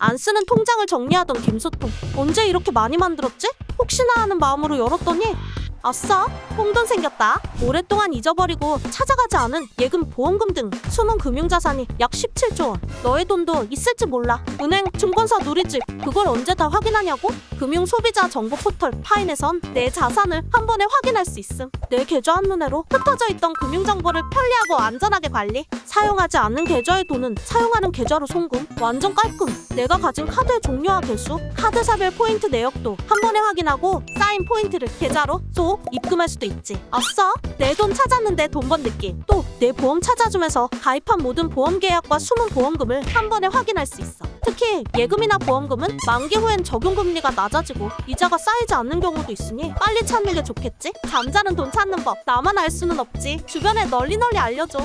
안 쓰는 통장을 정리하던 김소통. 언제 이렇게 많이 만들었지? 혹시나 하는 마음으로 열었더니 아싸! 홍돈 생겼다. 오랫동안 잊어버리고 찾아가지 않은 예금, 보험금 등 숨은 금융자산이 약 17조 원. 너의 돈도 있을지 몰라. 은행, 증권사, 누리집 그걸 언제 다 확인하냐고? 금융 소비자 정보 포털 파인에선 내 자산을 한 번에 확인할 수 있음. 내 계좌 한눈에로 흩어져 있던 금융 정보를 편리하고 안전하게 관리. 사용하지 않는 계좌의 돈은 사용하는 계좌로 송금. 완전 깔끔. 내가 가진 카드의 종류와 개수, 카드사별 포인트 내역도 한 번에 확인하고 쌓인 포인트를 계좌로 쏙 입금할 수도 있지. 아싸! 내 돈 찾았는데 돈 번 느낌. 또 내 보험 찾아주면서 가입한 모든 보험 계약과 숨은 보험금을 한 번에 확인할 수 있어. 특히 예금이나 보험금은 만기 후엔 적용금리가 낮아지고 이자가 쌓이지 않는 경우도 있으니 빨리 찾는 게 좋겠지? 잠자는 돈 찾는 법 나만 알 수는 없지. 주변에 널리 널리 알려줘.